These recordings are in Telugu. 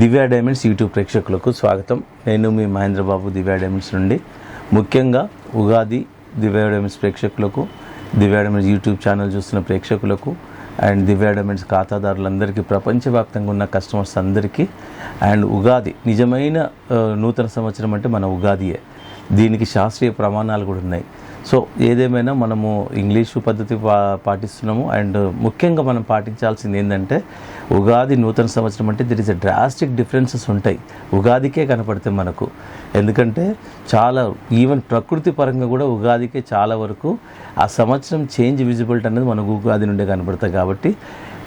దివ్యా డైమండ్స్ యూట్యూబ్ ప్రేక్షకులకు స్వాగతం. నేను మీ మహేంద్రబాబు దివ్యా డైమండ్స్ నుండి. ముఖ్యంగా ఉగాది దివ్యా డైమండ్స్ ప్రేక్షకులకు దివ్యా డైమండ్స్ యూట్యూబ్ ఛానల్ చూస్తున్న ప్రేక్షకులకు అండ్ దివ్యా డైమండ్స్ ఖాతాదారులందరికీ ప్రపంచవ్యాప్తంగా ఉన్న కస్టమర్స్ అందరికీ అండ్ ఉగాది నిజమైన నూతన సంవత్సరం అంటే మన ఉగాదియే. దీనికి శాస్త్రీయ ప్రమాణాలు కూడా ఉన్నాయి. సో ఏదేమైనా మనము ఇంగ్లీషు పద్ధతి పా పాటిస్తున్నాము. అండ్ ముఖ్యంగా మనం పాటించాల్సింది ఏంటంటే ఉగాది నూతన సంవత్సరం అంటే there is a drastic differences ఉంటాయి. ఉగాదికే కనపడతాయి మనకు. ఎందుకంటే చాలా ఈవెన్ ప్రకృతి పరంగా కూడా ఉగాదికే చాలా వరకు ఆ సంవత్సరం చేంజ్ విజిబిలిటీ అనేది మనకు ఉగాది నుండే కనపడతాయి కాబట్టి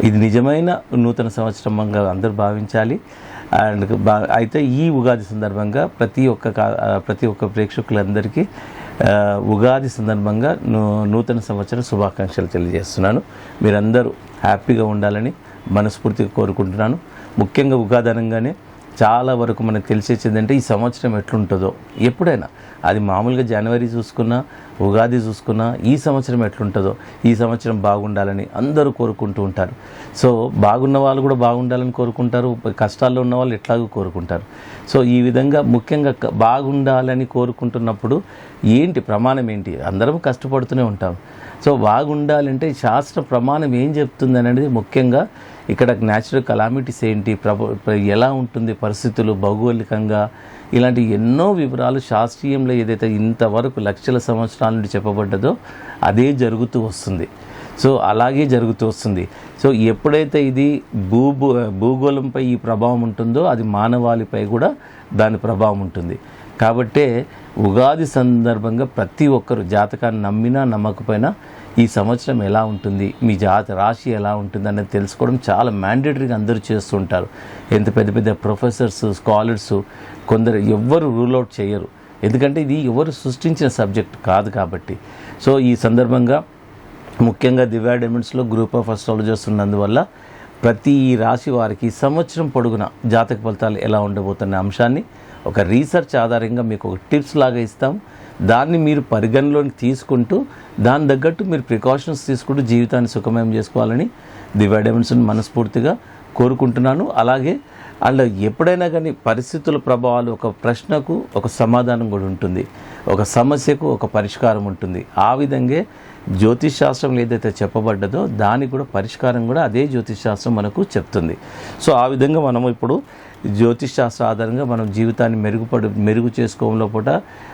ఇది నిజమైన నూతన సంవత్సరంగా అందరూ భావించాలి. అండ్ బా అయితే ఈ ఉగాది సందర్భంగా ప్రతి ఒక్క కా- ప్రతి ఒక్క ప్రేక్షకులందరికీ ఉగాది సందర్భంగా నూతన సంవత్సరం శుభాకాంక్షలు తెలియజేస్తున్నాను. మీరందరూ హ్యాపీగా ఉండాలని మనస్ఫూర్తిగా కోరుకుంటున్నాను. ముఖ్యంగా ఉగాది అనగానే చాలా వరకు మనకు తెలిసేది అంటే ఈ సంవత్సరం ఎట్లుంటుందో. ఎప్పుడైనా. అది మామూలుగా జనవరి చూసుకున్నా ఉగాది చూసుకున్నా ఈ సంవత్సరం ఎట్లుంటుందో ఈ సంవత్సరం బాగుండాలని అందరూ కోరుకుంటూ ఉంటారు. సో బాగున్న వాళ్ళు కూడా బాగుండాలని కోరుకుంటారు కష్టాల్లో ఉన్న వాళ్ళు ఎట్లాగూ కోరుకుంటారు. సో ఈ విధంగా ముఖ్యంగా బాగుండాలని కోరుకుంటున్నప్పుడు ఏంటి ప్రమాణం ఏంటి? అందరం కష్టపడుతూనే ఉంటాం. సో బాగుండాలంటే శాస్త్ర ప్రమాణం ఏం చెప్తుంది అనేది ముఖ్యంగా ఇక్కడ న్యాచురల్ కలామిటీస్ ఏంటి ప్రభ ప్ర- ఎలా ఉంటుంది పరిస్థితులు భౌగోళికంగా ఇలాంటి ఎన్నో వివరాలు శాస్త్రీయంలో ఏదైతే ఇంతవరకు లక్షల సంవత్సరాల నుండి చెప్పబడ్డదో అదే జరుగుతూ వస్తుంది. సో అలాగే జరుగుతూ వస్తుంది. సో ఎప్పుడైతే ఇది భూ భూగోళంపై ఈ ప్రభావం ఉంటుందో అది మానవాళిపై కూడా దాని ప్రభావం ఉంటుంది. కాబట్టే ఉగాది సందర్భంగా ప్రతి ఒక్కరు జాతకాన్ని నమ్మినా నమ్మకపోయినా ఈ సంవత్సరం ఎలా ఉంటుంది మీ జాత రాశి ఎలా ఉంటుంది అనేది తెలుసుకోవడం చాలా మ్యాండేటరీగా అందరూ చేస్తుంటారు ఎంత పెద్ద పెద్ద ప్రొఫెసర్స్ స్కాలర్స్ కొందరు ఎవ్వరు రూల్ అవుట్ చేయరు. ఎందుకంటే ఇది ఎవరు సృష్టించిన సబ్జెక్ట్ కాదు కాబట్టి. సో ఈ సందర్భంగా ముఖ్యంగా దివ్యా డైమండ్స్లో గ్రూప్ ఆఫ్ అస్ట్రాలజర్స్ ఉన్నందువల్ల ప్రతి రాశి వారికి సంవత్సరం పొడుగున జాతక ఫలితాలు ఎలా ఉండబోతున్న అంశాన్ని ఒక రీసెర్చ్ ఆధారంగా మీకు ఒక టిప్స్ లాగా ఇస్తాం. దాన్ని మీరు పరిగణలోకి తీసుకుంటూ దాని తగ్గట్టు మీరు ప్రికాషన్స్ తీసుకుంటూ జీవితాన్ని సుఖమయం చేసుకోవాలని దివ్యా డైమండ్స్ని మనస్ఫూర్తిగా కోరుకుంటున్నాను. అలాగే అండ్ ఎప్పుడైనా కానీ పరిస్థితుల ప్రభావాలు ఒక ప్రశ్నకు ఒక సమాధానం కూడా ఉంటుంది. ఒక సమస్యకు ఒక పరిష్కారం ఉంటుంది. ఆ విధంగా జ్యోతిష్ శాస్త్రంలో ఏదైతే చెప్పబడ్డదో దానికి కూడా పరిష్కారం కూడా అదే జ్యోతిష్ శాస్త్రం మనకు చెప్తుంది. సో ఆ విధంగా మనం ఇప్పుడు జ్యోతిష్ శాస్త్ర ఆధారంగా మనం జీవితాన్ని మెరుగుపడు మెరుగు చేసుకోవడంలో పూట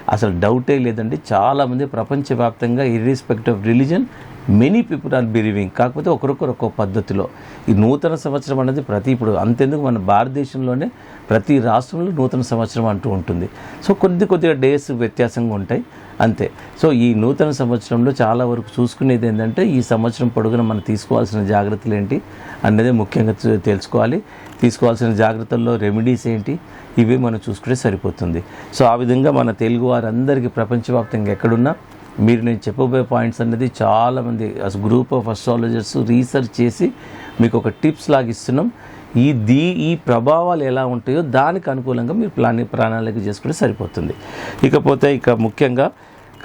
అసలు డౌటే లేదండి. చాలామంది ప్రపంచవ్యాప్తంగా irrespective of religion many people are believing కాకపోతే ఒకరొకరు ఒక్కో పద్ధతిలో. ఈ నూతన సంవత్సరం అనేది ప్రతి ఇప్పుడు అంతెందుకు మన భారతదేశంలోనే ప్రతి రాష్ట్రంలో నూతన సంవత్సరం అంటూ ఉంటుంది. సో కొద్ది కొద్దిగా డేస్ వ్యత్యాసంగా ఉంటాయి. అంతే. సో ఈ నూతన సంవత్సరంలో చాలా వరకు చూసుకునేది ఏంటంటే ఈ సంవత్సరం పొడుగున మనం తీసుకోవాల్సిన జాగ్రత్తలు ఏంటి అనేది ముఖ్యంగా తెలుసుకోవాలి. తీసుకోవాల్సిన జాగ్రత్తల్లో రెమెడీస్ ఏంటి ఇవి మనం చూసుకుంటే సరిపోతుంది. సో ఆ విధంగా మన తెలుగు వారందరికీ ప్రపంచవ్యాప్తంగా ఎక్కడున్నా మీరు నేను చెప్పబోయే పాయింట్స్ అనేది చాలామంది అసలు గ్రూప్ ఆఫ్ అస్ట్రాలజర్స్ రీసెర్చ్ చేసి మీకు ఒక టిప్స్ లాగా ఇస్తున్నాం. ఈ దీ ఈ ప్రభావాలు ఎలా ఉంటాయో దానికి అనుకూలంగా మీరు ప్లాని ప్రణాళిక చేసుకుంటే సరిపోతుంది. ఇకపోతే ఇక ముఖ్యంగా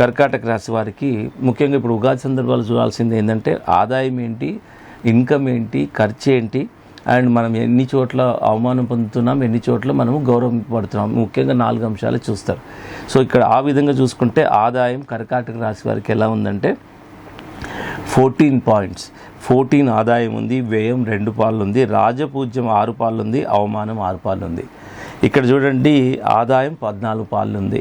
కర్కాటక రాశి వారికి ముఖ్యంగా ఇప్పుడు ఉగాది సందర్భాలు చూడాల్సింది ఏంటంటే ఆదాయం ఏంటి ఇన్కమ్ ఏంటి ఖర్చు ఏంటి అండ్ మనం ఎన్ని చోట్ల అవమానం పొందుతున్నాం ఎన్ని చోట్ల మనము గౌరవింపబడుతున్నాం ముఖ్యంగా నాలుగు అంశాలు చూస్తారు. సో ఇక్కడ ఆ విధంగా చూసుకుంటే ఆదాయం కర్కాటక రాశి వారికి ఎలా ఉందంటే ఫోర్టీన్ పాయింట్స్. ఫోర్టీన్ ఆదాయం ఉంది వ్యయం రెండు పాళ్ళు ఉంది రాజపూజ్యం ఆరు పాళ్ళు ఉంది అవమానం ఆరు పాళ్ళు ఉంది. ఇక్కడ చూడండి ఆదాయం పద్నాలుగు పాళ్ళు ఉంది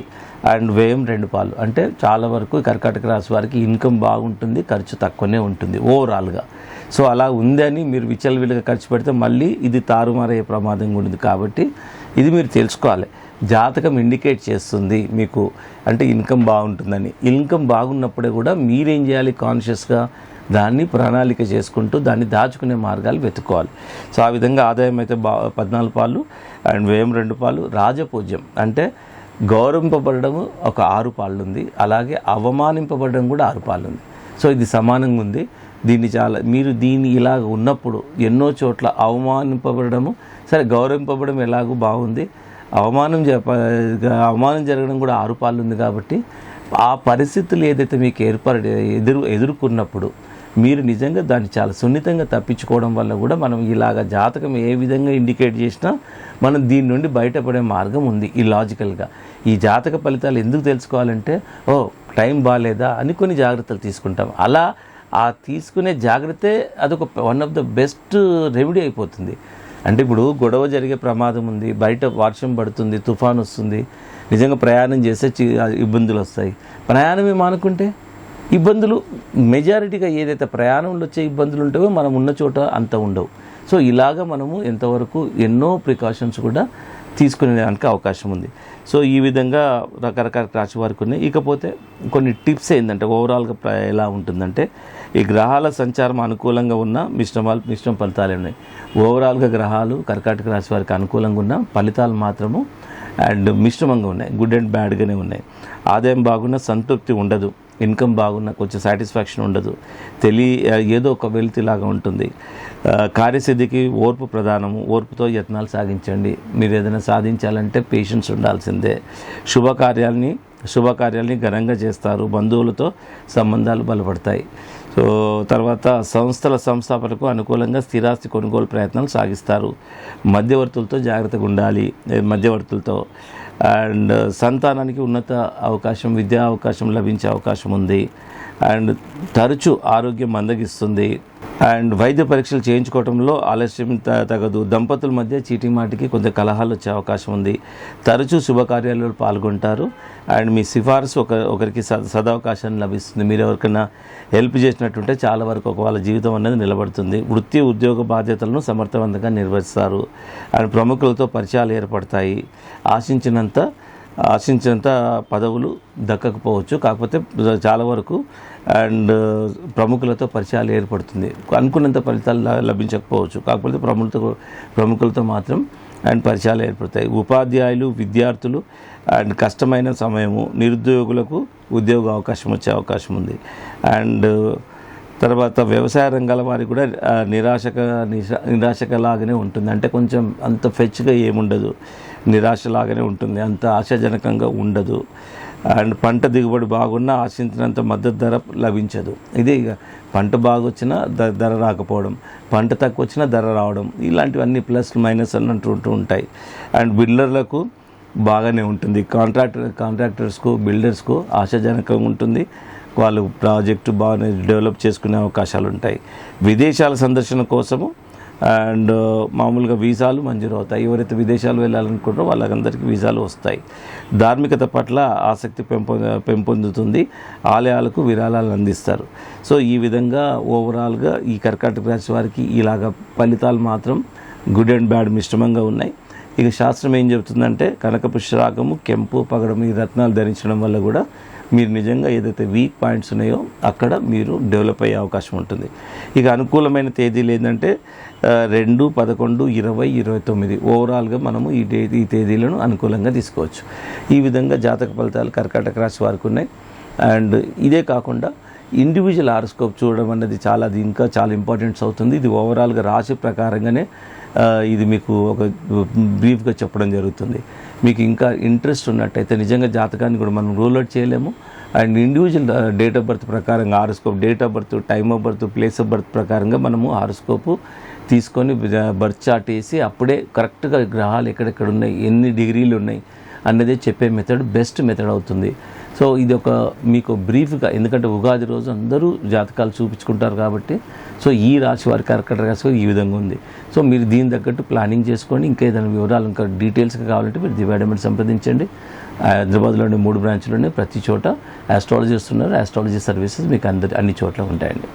అండ్ వ్యయం రెండు పాలు అంటే చాలా వరకు కర్కాటక రాశి వారికి ఇన్కమ్ బాగుంటుంది ఖర్చు తక్కువనే ఉంటుంది ఓవరాల్గా. సో అలా ఉందని మీరు విచ్చలవిడిగా ఖర్చు పెడితే మళ్ళీ ఇది తారుమారయ్యే ప్రమాదం ఉంది కాబట్టి ఇది మీరు తెలుసుకోవాలి. జాతకం ఇండికేట్ చేస్తుంది మీకు. అంటే ఇన్కమ్ బాగుంటుందని. ఇన్కమ్ బాగున్నప్పుడే కూడా మీరేం చేయాలి కాన్షియస్గా దాన్ని ప్రణాళిక చేసుకుంటూ దాన్ని దాచుకునే మార్గాలు వెతుక్కోవాలి. సో ఆ విధంగా ఆదాయం అయితే బా పద్నాలుగు పాలు అండ్ వ్యయం రెండు పాలు. రాజపూజ్యం అంటే గౌరవింపబడడం ఒక ఆరు పాళ్ళు ఉంది అలాగే అవమానింపబడడం కూడా ఆరు పాళ్ళు ఉంది సో ఇది సమానంగా ఉంది. దీన్ని చాలా మీరు దీన్ని ఇలాగ ఉన్నప్పుడు ఎన్నో చోట్ల అవమానింపబడము సరే గౌరవింపబడడం ఎలాగో బాగుంది. అవమానం చెప్ప అవమానం జరగడం కూడా ఆరుపాలు ఉంది కాబట్టి ఆ పరిస్థితులు ఏదైతే మీకు ఏర్పడే ఎదురు ఎదుర్కొన్నప్పుడు మీరు నిజంగా దాన్ని చాలా సున్నితంగా తప్పించుకోవడం వల్ల కూడా మనం ఇలాగ జాతకం ఏ విధంగా ఇండికేట్ చేసినా మనం దీని నుండి బయటపడే మార్గం ఉంది ఈ లాజికల్గా. ఈ జాతక ఫలితాలు ఎందుకు తెలుసుకోవాలంటే ఓ టైం బాగాలేదా అని కొన్ని జాగ్రత్తలు తీసుకుంటాం. అలా ఆ తీసుకునే జాగ్రత్తే అదొక one of the best remedy అయిపోతుంది. అంటే ఇప్పుడు గొడవ జరిగే ప్రమాదం ఉంది బయట వర్షం పడుతుంది తుఫాన్ వస్తుంది నిజంగా ప్రయాణం చేస్తే ఇబ్బందులు వస్తాయి. ప్రయాణమే మానుకుంటే ఇబ్బందులు మెజారిటీగా ఏదైతే ప్రయాణంలో వచ్చే ఇబ్బందులు ఉంటాయో మనం ఉన్న చోట అంత ఉండవు. సో ఇలాగ మనము ఎంతవరకు ఎన్నో ప్రికాషన్స్ కూడా తీసుకునేదానికి అవకాశం ఉంది. సో ఈ విధంగా రకరకాల రాశి వారికి ఉన్నాయి. ఇకపోతే కొన్ని టిప్స్ ఏంటంటే ఓవరాల్గా ఎలా ఉంటుందంటే ఈ గ్రహాల సంచారం అనుకూలంగా ఉన్న మిశ్రమాలు మిశ్రమ ఫలితాలు ఉన్నాయి. ఓవరాల్గా గ్రహాలు కర్కాటక రాశి వారికి అనుకూలంగా ఉన్న ఫలితాలు మాత్రము అండ్ మిశ్రమంగా ఉన్నాయి. గుడ్ అండ్ బ్యాడ్గానే ఉన్నాయి. ఆదాయం బాగున్న సంతృప్తి ఉండదు. ఇన్కమ్ బాగున్న కొంచెం సాటిస్ఫాక్షన్ ఉండదు. తెలి ఏదో ఒక వెలితిలాగా ఉంటుంది. కార్యసిద్ధికి ఓర్పు ప్రధానము. ఓర్పుతో యత్నాలు సాగించండి. మీరు ఏదైనా సాధించాలంటే పేషెన్స్ ఉండాల్సిందే. శుభకార్యాలని శుభకార్యాలని ఘనంగా చేస్తారు. బంధువులతో సంబంధాలు బలపడతాయి. సో తర్వాత సంస్థల సంస్థాపనకు అనుకూలంగా స్థిరాస్తి కొనుగోలు ప్రయత్నాలు సాగిస్తారు. మధ్యవర్తులతో జాగ్రత్తగా ఉండాలి. మధ్యవర్తులతో. అండ్ సంతానానికి ఉన్నత అవకాశం విద్యా అవకాశం లభించే అవకాశం ఉంది. అండ్ తరచూ ఆరోగ్యం మందగిస్తుంది అండ్ వైద్య పరీక్షలు చేయించుకోవడంలో ఆలస్యం త- తగదు. దంపతుల మధ్య చీటీ మాటికి కొంత కలహాలు వచ్చే అవకాశం ఉంది. తరచూ శుభకార్యాలలో పాల్గొంటారు. అండ్ మీ సిఫార్సు ఒక ఒకరికి సద సదవకాశం లభిస్తుంది. మీరు ఎవరికైనా హెల్ప్ చేసినట్టుంటే చాలా వరకు ఒక వాళ్ళ జీవితం అనేది నిలబడుతుంది. వృత్తి ఉద్యోగ బాధ్యతలను సమర్థవంతంగా నిర్వహిస్తారు. అండ్ ప్రముఖులతో పరిచయాలు ఏర్పడతాయి. ఆశించినంత ఆశించినంత పదవులు దక్కకపోవచ్చు. కాకపోతే చాలా వరకు అండ్ ప్రముఖులతో పరిచయాలు ఏర్పడుతుంది. అనుకున్నంత ఫలితాలు లభించకపోవచ్చు. కాకపోతే ప్రముఖులతో ప్రముఖులతో మాత్రం అండ్ పరిచయాలు ఏర్పడతాయి. ఉపాధ్యాయులు విద్యార్థులు అండ్ కష్టమైన సమయము నిరుద్యోగులకు ఉద్యోగ అవకాశం వచ్చే అవకాశం ఉంది. అండ్ తర్వాత వ్యవసాయ రంగాల వారికి కూడా నిరాశక నిరాశకలాగానే ఉంటుంది. అంటే కొంచెం అంత ఫెచ్గా ఏముండదు. నిరాశలాగానే ఉంటుంది. అంత ఆశాజనకంగా ఉండదు. అండ్ పంట దిగుబడి బాగున్నా ఆశించినంత మద్దతు ధర లభించదు. ఇది పంట బాగొచ్చినా ద ధర రాకపోవడం. పంట తక్కువ వచ్చినా ధర రావడం. ఇలాంటివన్నీ ప్లస్ మైనస్ అన్నట్టు ఉంటూ ఉంటాయి. అండ్ బిల్డర్లకు బాగానే ఉంటుంది. కాంట్రాక్టర్ కాంట్రాక్టర్స్కు బిల్డర్స్కు ఆశాజనకంగా ఉంటుంది. వాళ్ళు ప్రాజెక్టు బాగానే డెవలప్ చేసుకునే అవకాశాలు ఉంటాయి. విదేశాల సందర్శన కోసము అండ్ మామూలుగా వీసాలు మంజూరు అవుతాయి. ఎవరైతే విదేశాలు వెళ్ళాలనుకుంటారో వాళ్ళందరికీ వీసాలు వస్తాయి. ధార్మికత పట్ల ఆసక్తి పెంపొ పెంపొందుతుంది. ఆలయాలకు విరాళాలు అందిస్తారు. సో ఈ విధంగా ఓవరాల్గా ఈ కర్కాటక రాశి వారికి ఇలాగ ఫలితాలు మాత్రం గుడ్ అండ్ బ్యాడ్ మిశ్రమంగా ఉన్నాయి. ఇక శాస్త్రం ఏం చెబుతుందంటే కనక పుష్యరాగము కెంపు పగడము ఈ రత్నాలు ధరించడం వల్ల కూడా మీరు నిజంగా ఏదైతే వీక్ పాయింట్స్ ఉన్నాయో అక్కడ మీరు డెవలప్ అయ్యే అవకాశం ఉంటుంది. ఇక అనుకూలమైన తేదీలు ఏంటంటే రెండు పదకొండు ఇరవై ఇరవై తొమ్మిది ఓవరాల్గా మనము ఈ డే ఈ తేదీలను అనుకూలంగా తీసుకోవచ్చు. ఈ విధంగా జాతక ఫలితాలు కర్కాటక రాశి వారికి ఉన్నాయి. అండ్ ఇదే కాకుండా ఇండివిజువల్ హారోస్కోప్ చూడడం అనేది చాలా అది ఇంకా చాలా ఇంపార్టెంట్స్ అవుతుంది. ఇది ఓవరాల్గా రాశి ప్రకారంగానే ఇది మీకు ఒక బ్రీఫ్గా చెప్పడం జరుగుతుంది. మీకు ఇంకా ఇంట్రెస్ట్ ఉన్నట్టయితే నిజంగా జాతకాన్ని కూడా మనం రూల్ అవుట్ చేయలేము. And individual date of birth ప్రకారంగా horoscope date of birth time of birth place of birth ప్రకారంగా మనము ఆరోస్కోపు తీసుకొని బర్త్ చార్ట్ వేసి అప్పుడే కరెక్ట్గా గ్రహాలు ఎక్కడెక్కడ ఉన్నాయి ఎన్ని డిగ్రీలు ఉన్నాయి అన్నదే చెప్పే మెథడ్ బెస్ట్ మెథడ్ అవుతుంది. సో ఇది ఒక మీకు బ్రీఫ్గా ఎందుకంటే ఉగాది రోజు అందరూ జాతకాలు చూపించుకుంటారు కాబట్టి సో ఈ రాశి వారి కర్కట రాశి ఈ విధంగా ఉంది. సో మీరు దీని తగ్గట్టు ప్లానింగ్ చేసుకోండి ఇంకా ఏదైనా వివరాలు ఇంకా డీటెయిల్స్గా కావాలంటే మీరు దివాడమెంట్ సంప్రదించండి. హైదరాబాద్లోని మూడు బ్రాంచ్లోనే ప్రతి చోట ఆస్ట్రాలజీ వస్తున్నారు. ఆస్ట్రాలజీ సర్వీసెస్ మీకు అందరి అన్ని చోట్ల ఉంటాయండి.